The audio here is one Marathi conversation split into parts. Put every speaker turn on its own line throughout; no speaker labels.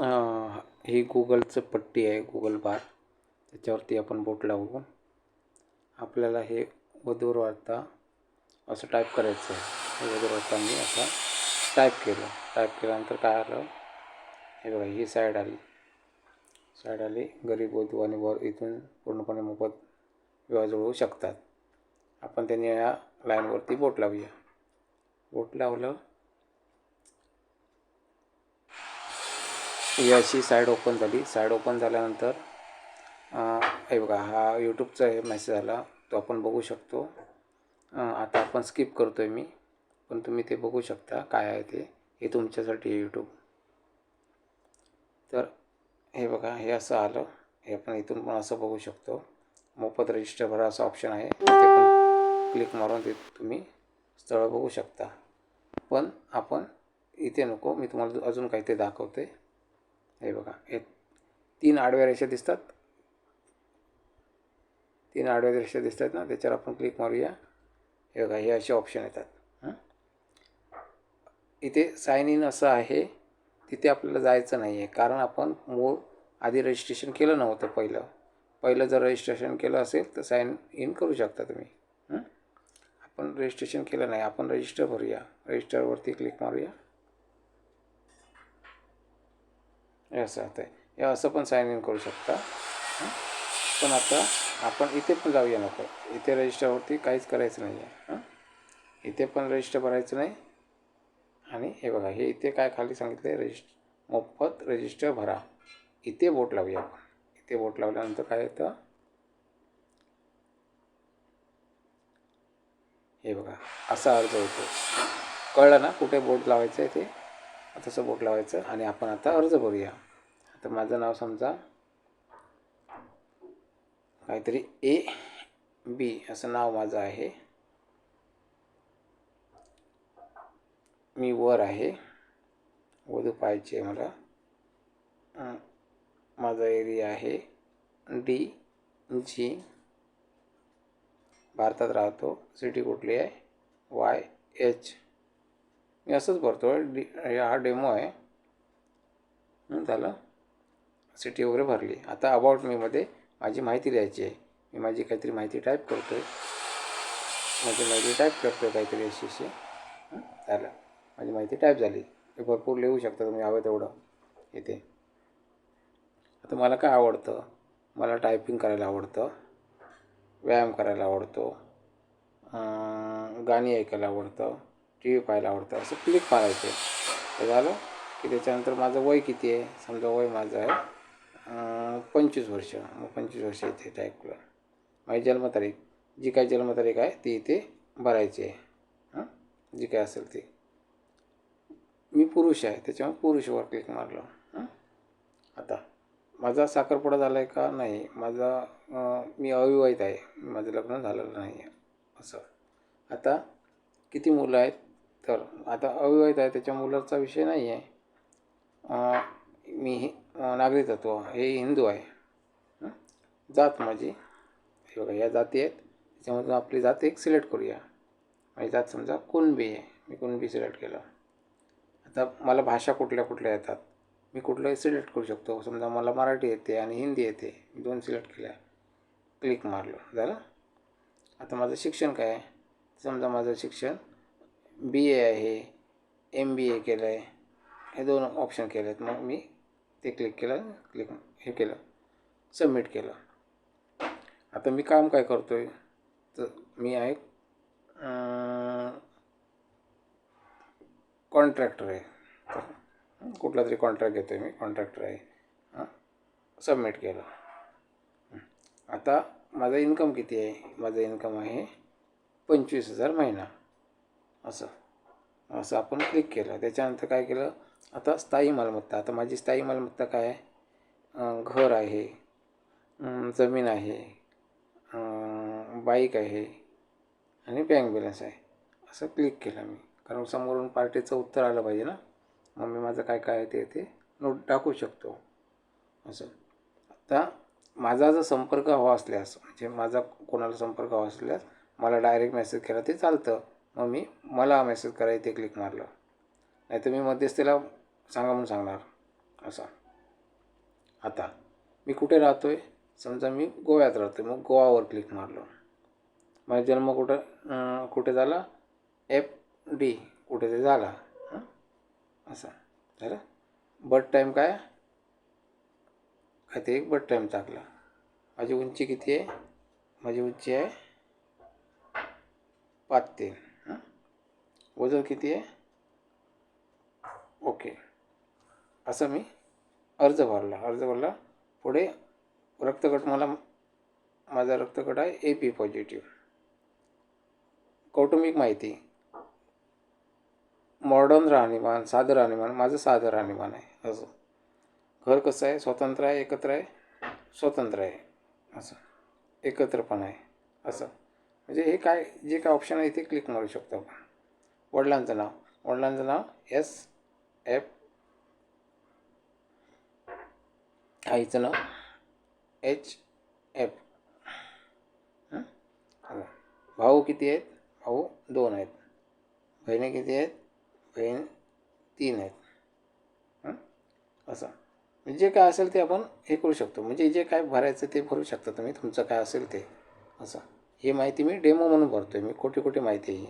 ही गुगलचं पट्टी आहे गुगल बार त्याच्यावरती आपण बोट लावू. आपल्याला हे वधूर वार्ता असं टाईप करायचं आहे. वधूर वार्ता मी आता टाईप केलं. टाईप केल्यानंतर काय आलं? हे बघा ही साईड आली. साईड आली. गरीब वधू आणि वर इथून पूर्णपणे मोफत विवाह जुळवू शकतात. आपण त्यांनी या लाईनवरती बोट लावूया. बोट लावलं. ही अशी साईड ओपन झाली. साईड ओपन झाल्यानंतर हे बघा हा यूट्यूबचा हे मेसेज आला. तो आपण बघू शकतो. आता आपण स्किप करतो आहे मी. पण तुम्ही ते बघू शकता काय आहे ते. हे तुमच्यासाठी आहे यूट्यूब तर हे बघा हे असं आलं. हे आपण इथून पण असं बघू शकतो. मोफत रजिस्टर भरा असं ऑप्शन आहे. ते पण क्लिक मारून ते तुम्ही स्थळं बघू शकता. पण आपण इथे नको. मी तुम्हाला अजून काही ते दाखवते. हे बघा हे तीन आडव्या रेषा दिसतात. तीन आडव्या रेषा दिसतात ना त्याच्यावर आपण क्लिक मारूया. हे बघा हे असे ऑप्शन येतात. इथे साईन इन असं आहे तिथे आपल्याला जायचं नाही आहे कारण आपण मूळ आधी रजिस्ट्रेशन केलं नव्हतं पहिलं. पहिलं जर रजिस्ट्रेशन केलं असेल तर साईन इन करू शकता तुम्ही. आपण रजिस्ट्रेशन केलं नाही आपण रजिस्टर भरूया. रजिस्टरवरती क्लिक मारूया हे असं आता आहे. हे असं पण साईन इन करू शकता. पण आता आपण इथे पण जाऊया नको. इथे रजिस्टरवरती काहीच करायचं नाही आहे इथे पण रजिस्टर भरायचं नाही. आणि हे बघा हे इथे काय खाली सांगितलं आहे रजिस्ट मोफत रजिस्टर भरा. इथे बोट लावूया आपण. इथे बोट लावल्यानंतर काय येतं? हे बघा असा अर्ज होतो. कळलं ना कुठे बोट लावायचं आहे ते? तसं बोट लावायचं आणि आपण आता अर्ज भरूया. आता माझं नाव समजा काहीतरी ए बी असं नाव माझं आहे. मी वर आहे. वधू पाहायची आहे मला. माझा एरिया आहे. डी जी भारतात राहतो. सिटी कुठली आहे? Y H. मी असंच भरतो. डी हा डेमो आहे. झालं. सिटी वगैरे भरली. आता अबाउट मीमध्ये माझी माहिती द्यायची आहे. मी माझी काहीतरी माहिती टाईप करतो आहे माझी माहिती टाईप करतो आहे काहीतरी अशी अशी झालं. माझी माहिती टाईप झाली. हे भरपूर लिहू शकता तुम्ही हवं तेवढं. इथे. आता मला काय आवडतं? मला टायपिंग करायला आवडतं. व्यायाम करायला आवडतो. गाणी ऐकायला आवडतं. टी व्ही पाहायला आवडतं. असं क्लिक मारायचे तर झालं की त्याच्यानंतर माझं वय किती आहे? समजा वय माझं आहे पंचवीस वर्ष. मग पंचवीस वर्ष इथे टाईप केलं माझी जन्मतारीख जी काय जन्मतारीख आहे ती इथे भरायची आहे. जी काय असेल ती. मी पुरुष आहे त्याच्यामुळे पुरुषवर क्लिक मारलं. आता माझा साखरपुडा झाला आहे का? नाही. माझा मी अविवाहित आहे. माझं लग्न झालेलं नाही आहे असं. आता किती मुलं आहेत? तर आता अविवाहित आहे त्याच्या मुलाचा विषय नाही आहे मी नागरिकत्व हे हिंदू आहे. जात माझी. हे बघा या जाती आहेत. त्याच्यामधून आपली जात एक सिलेक्ट करूया. माझी जात समजा कुणबी आहे. मी कुणबी सिलेक्ट केलं. आता मला भाषा कुठल्या कुठल्या येतात? मी कुठलंही सिलेक्ट करू शकतो. समजा मला मराठी येते आणि हिंदी येते. मी दोन सिलेक्ट केल्या. क्लिक मारलो. झालं? आता माझं शिक्षण काय आहे? समजा माझं शिक्षण बी ए आहे एम बी ए केलं आहे हे दोन ऑप्शन केले आहेत मग मी ते क्लिक केलं क्लिक हे केलं सबमिट केलं. आता मी काम काय करतो आहे तर मी आहे कॉन्ट्रॅक्टर आहे. कुठला तरी कॉन्ट्रॅक्ट घेतो आहे मी कॉन्ट्रॅक्टर आहे. हां सबमिट केलं. आता माझा इन्कम किती आहे? माझं इन्कम आहे पंचवीस हजार महिना. असं. असं आपण क्लिक केलं. त्याच्यानंतर काय केलं? आता स्थायी मालमत्ता. आता माझी स्थायी मालमत्ता काय आहे? घर आहे. जमीन आहे. बाईक आहे. आणि बँक बॅलन्स आहे. असं क्लिक केलं मी. कारण समोरून पार्टीचं उत्तर आलं पाहिजे ना? मग मी माझं काय काय आहे ते ते नोट टाकू शकतो. असं. आता माझा जर संपर्क हवा असल्यास म्हणजे माझा कोणाला संपर्क हवा असल्यास मला डायरेक्ट मेसेज केला ते चालतं. मग मी मला मेसेज करा इथे क्लिक मारलं. नाही तर मी मध्यस्थीला सांगा म्हणून सांगणार. असं. आता मी कुठे राहतो आहे समजा मी गोव्यात राहतो आहे मग गोवावर क्लिक मारलो. माझा जन्म कुठं कुठे झाला? एफ डी कुठे ते झाला. असा असं. झालं? बर्थ टाईम काय? काय ते एक बर्थ टाईम टाकला माझी उंची किती आहे? माझी उंची आहे पाच तीन वजन किती आहे? ओके. असं मी अर्ज भरला. अर्ज भरला. पुढे रक्तगट मला माझा रक्तगट आहे ए पी पॉझिटिव्ह. कौटुंबिक माहिती. मॉडर्न राहणीमान साधं राहणीमान माझं साधं राहणीमान आहे. असं. घर कसं आहे? स्वतंत्र आहे एकत्र आहे? स्वतंत्र आहे. असं. एकत्र पण आहे. असं. म्हणजे हे काय जे काय ऑप्शन आहे ते क्लिक मारू शकतो आपण. वडिलांचं नाव. वडिलांचं नाव एस. एफ. आईचं नाव एच. एफ. भाऊ किती आहेत? भाऊ दोन आहेत. बहिणी किती आहेत? बहीण तीन आहेत. असं. म्हणजे जे काय असेल ते आपण हे करू शकतो. म्हणजे जे काय भरायचं ते भरू शकता तुम्ही. तुमचं काय असेल ते. असं. ही माहिती मी डेमो म्हणून भरतो आहे मी खोटी खोटी माहिती आहे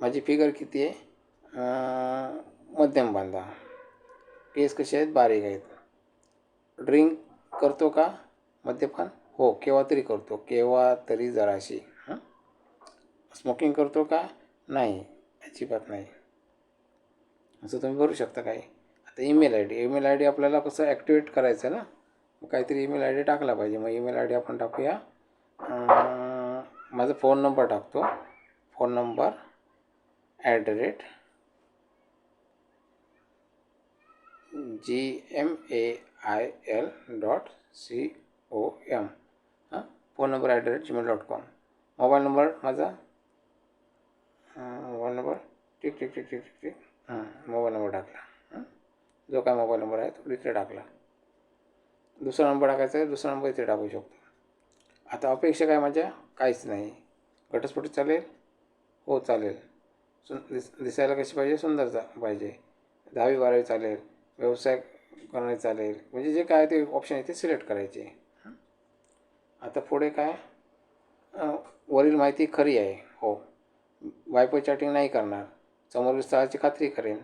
माझी फिगर किती आहे? मध्यम बांधा. केस कसे आहेत? बारीक आहेत. ड्रिंक करतो का? मद्यपान? हो केव्हा तरी करतो. केव्हा तरी जराशी. हां? स्मोकिंग करतो का? नाही. अजिबात नाही. असं तुम्ही भरू शकता काही. आता email I D email I D आपल्याला कसं ॲक्टिवेट करायचं आहे ना? मग काहीतरी ईमेल आय डी टाकला पाहिजे. मग ईमेल आय डी आपण टाकूया. माझा फोन नंबर टाकतो. Phone number at the rate G M A I L dot C O M हां? Phone number at the rate Gmail dot com mobile number माझा? मोबाईल नंबर ठीक ठीक ठीक ठीक ठीक ठीक हां मोबाईल नंबर टाकला. जो काय मोबाईल नंबर आहे तो इथे टाकला. दुसरा नंबर टाकायचा आहे दुसरा नंबर इथे टाकू शकतो. आता अपेक्षा काय माझ्या? काहीच नाही. घटस्फोट चालेल? हो चालेल. सुन दिस दिसायला कशी पाहिजे? सुंदर चा पाहिजे. दहावी बारावी चालेल. व्यवसाय करणे चालेल. म्हणजे जे काय ते ऑप्शन आहे ते सिलेक्ट करायचे. आता पुढे काय? वरील माहिती खरी आहे. हो. वायफाय चॅटिंग नाही करणार. समोरील स्थळाची खात्री करेन.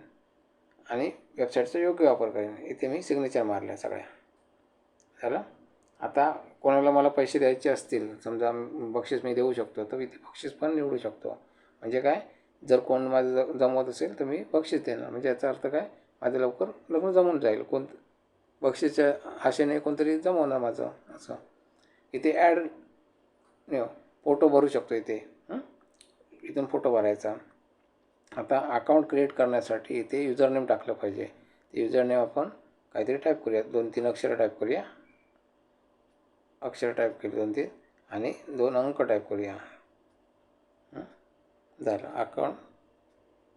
आणि वेबसाईटचा योग्य वापर करेन. इथे मी सिग्नेचर मारल्या सगळ्या. झालं? आता कोणाला मला पैसे द्यायचे असतील समजा बक्षीस मी देऊ शकतो तर इथे बक्षीस पण निवडू शकतो. म्हणजे काय? जर कोण माझं ज- जमवत असेल तर मी बक्षीस देणार. म्हणजे याचा अर्थ काय? माझं लवकर लग्न जमून जाईल. कोण बक्षीसच्या आशेने कोणतरी जमवणार माझं असं. इथे ॲड फोटो हो, भरू शकतो इथे. इथून फोटो भरायचा. आता अकाउंट क्रिएट करण्यासाठी इथे युजरनेम टाकलं पाहिजे. ते युजरनेम आपण काहीतरी टाईप करूया. दोन तीन अक्षरं टाईप करूया. अक्षर टाईप केली दोन तीन. आणि दोन अंक टाईप करूया. झालं. अकाउंट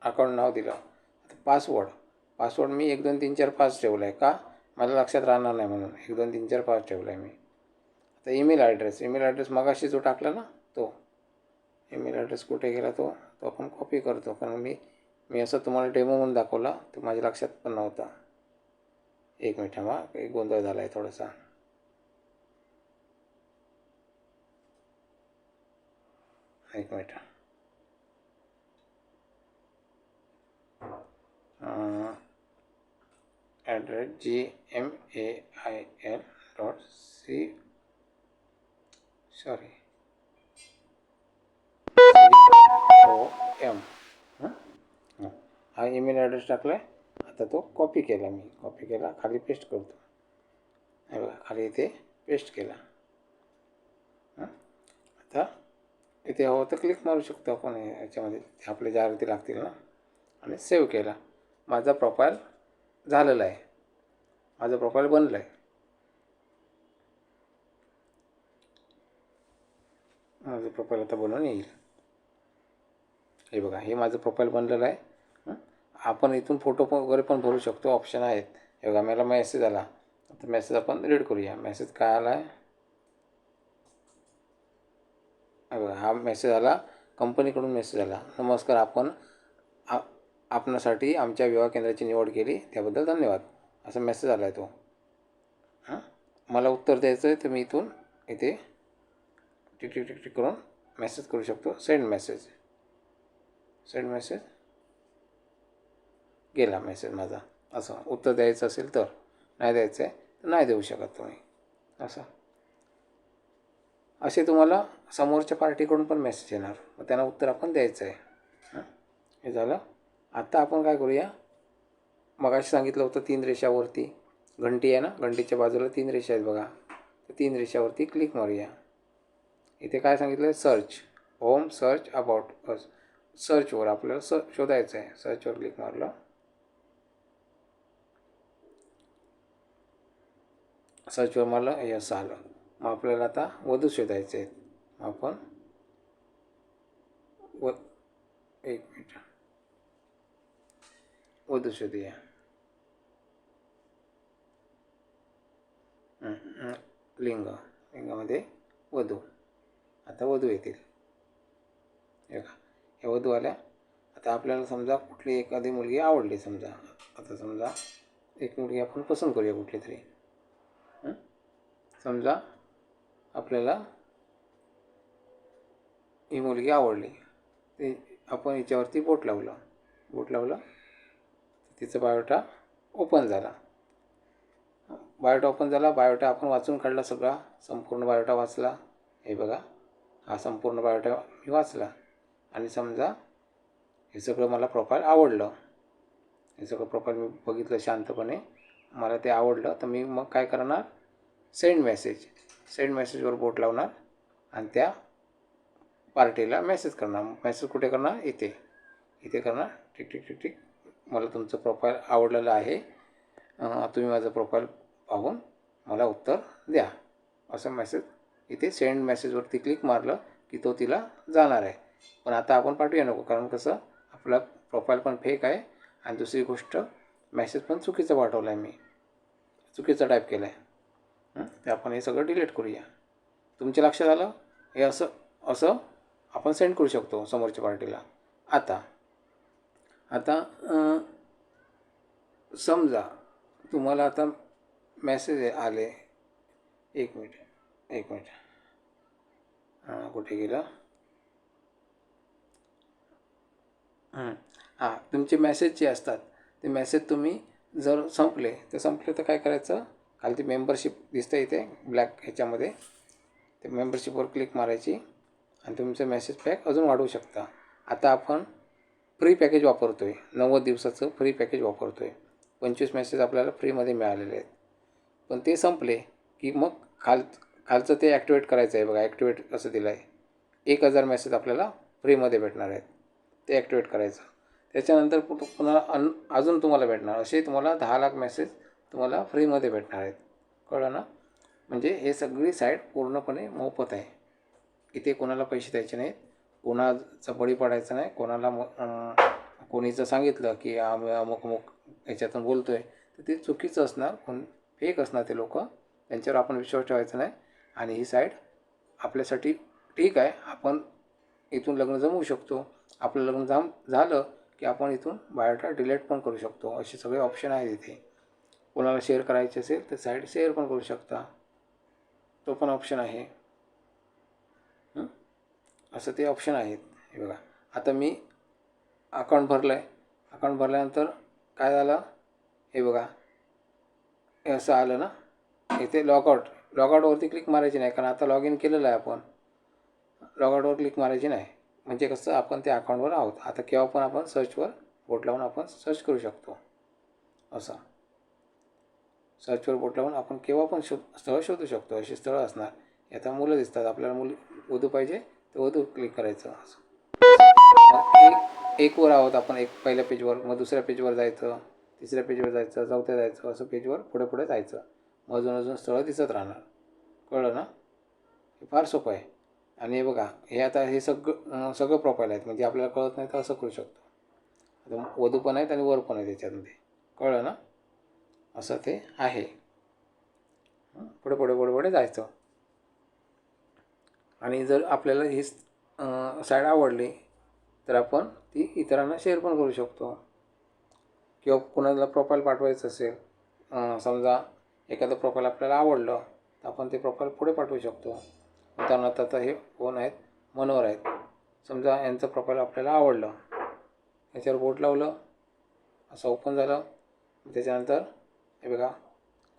अकाउंट नाव दिलं. आता पासवर्ड पासवर्ड मी एक दोन तीन चार पाच ठेवला आहे का? मला लक्षात राहणार नाही म्हणून. एक दोन तीन चार पाच ठेवला आहे मी. आता ईमेल ॲड्रेस ईमेल ॲड्रेस मगाशी जो टाकला ना तो. ईमेल ॲड्रेस कुठे गेला तो तो आपण कॉपी करतो. कारण मी मी असं तुम्हाला डेमो म्हणून दाखवला तो माझ्या लक्षात पण नव्हता. एक मिनिट हा एक गोंधळ झाला आहे थोडासा. एक minute. Address G M A I L dot C. Sorry. O M हा? ईमेल ॲड्रेस टाकला आहे आता तो कॉपी केला मी. कॉपी केला खाली पेस्ट करतो. खाली इथे पेस्ट केला. आता इथे हवं तर क्लिक मारू शकतो आपण. याच्यामध्ये ते आपल्या जाहिराती लागतील ना आणि सेव्ह केला. माझा प्रोफाईल झालेला आहे. माझं प्रोफाईल बनलं आहे. माझं प्रोफाईल आता बनवून येईल. हे बघा हे माझं प्रोफाईल बनलेलं आहे. आपण इथून फोटो वगैरे पण भरू शकतो. ऑप्शन आहेत. हे बघा मला मेसेज आला. आता मेसेज आपण रीड करूया. मेसेज काय आला आहे? बघा हा मेसेज आला. कंपनीकडून मेसेज आला. नमस्कार आपण आपणासाठी आमच्या विवाह केंद्राची निवड केली त्याबद्दल धन्यवाद. असा मेसेज आला आहे तो. हां? मला उत्तर द्यायचं आहे तर मी इथून इथे टिक टिक टिक टिक करून मेसेज करू शकतो. सेंड मेसेज सेंड मेसेज गेला मेसेज माझा. असं उत्तर द्यायचं असेल तर नाही द्यायचं आहे तर नाही देऊ शकत तुम्ही. असं. असे तुम्हाला समोरच्या पार्टीकडून पण मेसेज येणार. मग त्यांना उत्तर आपण द्यायचं आहे हां? हे झालं. आत्ता आपण काय करूया? मगाशी सांगितलं होतं तीन रेषावरती. घंटी आहे ना? घंटीच्या बाजूला तीन रेषा आहेत बघा. तर तीन रेषावरती क्लिक मारूया. इथे काय सांगितलं आहे search home search about us सर्चवर आपल्याला स शोधायचं आहे. सर्चवर क्लिक मारलं. सर्चवर मारलं. यस आलं. मग आपल्याला आता वधू शोधायचे आहेत. मग आपण व एक मिनिट वधू लिंग. लिंगामध्ये वधू. आता वधू येतील. हे का हे वधू आल्या आता आपल्याला समजा कुठली एखादी मुलगी आवडली समजा. आता समजा एक मुलगी आपण पसंत करूया कुठली तरी. समजा आपल्याला ही मुलगी आवडली. ते आपण हिच्यावरती बोट लावलं. बोट लावलं. तिचा बायोटा ओपन झाला. बायोटा ओपन झाला बायोटा आपण वाचून काढला सगळा संपूर्ण बायोटा वाचला. हे बघा हा संपूर्ण बायोटा मी वाचला. आणि समजा हे सगळं मला प्रोफाईल आवडलं. हे सगळं प्रोफाईल मी बघितलं शांतपणे. मला ते आवडलं तर मी मग काय करणार? सेंड मेसेज सेंड मेसेजवर बोट लावणार आणि त्या पार्टीला मेसेज करणार. मेसेज कुठे करणार? इथे. इथे करणार. ठीक ठीक ठीक ठीक मला तुमचं प्रोफाईल आवडलेलं आहे. तुम्ही माझं प्रोफाईल पाहून मला उत्तर द्या. असं मेसेज इथे सेंड मेसेजवरती क्लिक मारलं की तो तिला जाणार आहे. पण आता आपण पाठवूया नको कारण कसं आपला प्रोफाईल पण फेक आहे आणि दुसरी गोष्ट मेसेज पण चुकीचा पाठवला आहे मी. चुकीचा टाईप केला आहे ते आपण हे सगळं डिलीट करूया. तुमच्या लक्षात आलं? हे असं असं आपण सेंड करू शकतो समोरच्या पार्टीला आता आता समजा तुम्हाला आता मेसेज आले. एक मिनिट एक मिनिट हां कुठे गेलं? हां तुमचे मेसेज जे असतात ते मेसेज तुम्ही जर संपले तर संपले तर काय करायचं? खाली मेंबरशिप दिसतं इथे ब्लॅक ह्याच्यामध्ये. ते मेंबरशिपवर क्लिक मारायची आणि तुमचं मेसेज पॅक अजून वाढवू शकता. आता आपण फ्री पॅकेज वापरतो आहे नव्वद दिवसाचं फ्री पॅकेज वापरतो आहे पंचवीस मेसेज आपल्याला फ्रीमध्ये मिळालेले आहेत. पण ते संपले की मग खाल खालचं ते ॲक्टिवेट करायचं आहे बघा. ॲक्टिवेट असं दिलं आहे एक हजार मेसेज आपल्याला फ्रीमध्ये भेटणार आहेत. ते ॲक्टिवेट करायचं. त्याच्यानंतर पुन्हा अन अजून तुम्हाला भेटणार. असे तुम्हाला दहा लाख मेसेज तुम्हाला फ्रीमध्ये भेटणार आहेत. कळलं ना? म्हणजे हे सगळी साईट पूर्णपणे मोफत आहे. इथे कोणाला पैसे द्यायचे नाहीत. कोणाचा बळी पडायचा नाही. कोणाला कोणीचं सांगितलं की आम्ही अमुक अमुक याच्यातून बोलतो आहे तर ते चुकीचं असणार. कोण फेक असणार ते लोक. त्यांच्यावर आपण विश्वास ठेवायचा नाही. आणि ही साईड आपल्यासाठी ठीक आहे. आपण इथून लग्न जमवू शकतो. आपलं लग्न जम झालं की आपण इथून बायोटा डिलीट पण करू शकतो. असे सगळे ऑप्शन आहेत इथे. कोणाला शेअर करायचे असेल तर साईड शेअर पण करू शकता. तो पण ऑप्शन आहे. असं ते ऑप्शन आहेत हे बघा. आता मी अकाउंट भरलं आहे अकाउंट भरल्यानंतर काय झालं? हे बघा. हे असं आलं ना? इथे लॉगआउट लॉगआउटवरती क्लिक मारायची नाही कारण आता लॉग इन केलेलं आहे आपण. लॉगआउटवर क्लिक मारायची नाही. म्हणजे कसं? आपण त्या अकाउंटवर आहोत. आता केव्हा पण आपण सर्चवर बोट लावून आपण सर्च करू शकतो. असं. सर्चवर बोट लावून आपण केव्हा पण शोध स्थळं शोधू शकतो. अशी स्थळं असणार. आता मुलं दिसतात. आपल्याला मुली वधू पाहिजे तो वधू क्लिक करायचं. असं एक वर आहोत आपण एक पहिल्या पेजवर मग दुसऱ्या पेजवर जायचं तिसऱ्या पेजवर जायचं चौथ्या जायचं असं पेजवर पुढे पुढे जायचं. मग अजून अजून स्थळं दिसत राहणार. कळलं ना? हे फार सोपं आहे. आणि हे बघा हे आता हे सगळं सगळं प्रोफाईल आहेत. म्हणजे आपल्याला कळत नाही तर असं करू शकतो. आता वधू पण आहेत आणि वर पण आहे त्याच्यामध्ये कळलं ना? असं ते आहे. पुढे पुढे पुढे पुढे जायचं. आणि जर आपल्याला ही साईड आवडली तर आपण ती इतरांना शेअर पण करू शकतो. किंवा कोणाला प्रोफाईल पाठवायचं असेल समजा एखादं प्रोफाईल आपल्याला आवडलं तर आपण ते प्रोफाईल पुढे पाठवू शकतो. उदाहरणार्थ आता हे कोण आहेत? मनोहर आहेत. समजा यांचं प्रोफाईल आपल्याला आवडलं. याच्यावर बोट लावलं असं ओपन झालं. त्याच्यानंतर हे बघा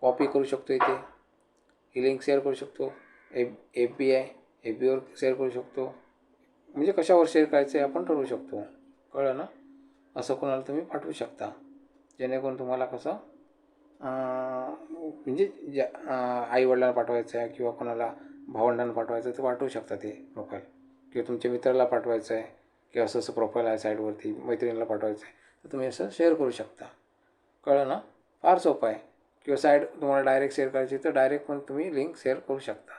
कॉपी करू शकतो इथे. ही लिंक शेअर करू शकतो. F F B I F beaver share करू शकतो. म्हणजे कशावर शेअर करायचं आहे आपण ठरवू शकतो. कळलं ना? असं कोणाला तुम्ही पाठवू शकता. जेणेकरून तुम्हाला कसं म्हणजे ज्या आईवडिलांना पाठवायचं आहे किंवा कोणाला भावंडांना पाठवायचं आहे तर पाठवू शकता ते प्रोफाईल किंवा तुमच्या मित्राला पाठवायचं आहे किंवा असं असं प्रोफाईल आहे साईडवरती मैत्रिणीला पाठवायचं आहे तर तुम्ही असं शेअर करू शकता. कळलं ना? फार सोपं आहे. किंवा साईड तुम्हाला डायरेक्ट शेअर करायची तर डायरेक्ट पण तुम्ही लिंक शेअर करू शकता.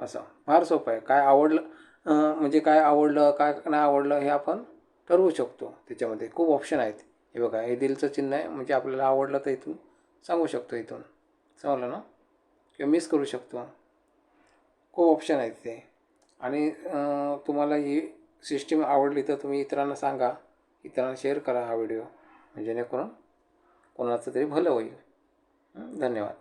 असं. फार सोपं आहे. काय आवडलं म्हणजे काय आवडलं काय नाही आवडलं हे आपण ठरवू शकतो. त्याच्यामध्ये खूप ऑप्शन आहेत. हे बघा हे दिलचं चिन्ह आहे. म्हणजे आपल्याला आवडलं तर इथून सांगू शकतो इथून. समजलं ना? किंवा मिस करू शकतो. खूप ऑप्शन आहेत ते. आणि तुम्हाला ही सिस्टीम आवडली तर तुम्ही इतरांना सांगा. इतरांना शेअर करा हा व्हिडिओ जेणेकरून कोणाचं तरी भलं होईल. धन्यवाद.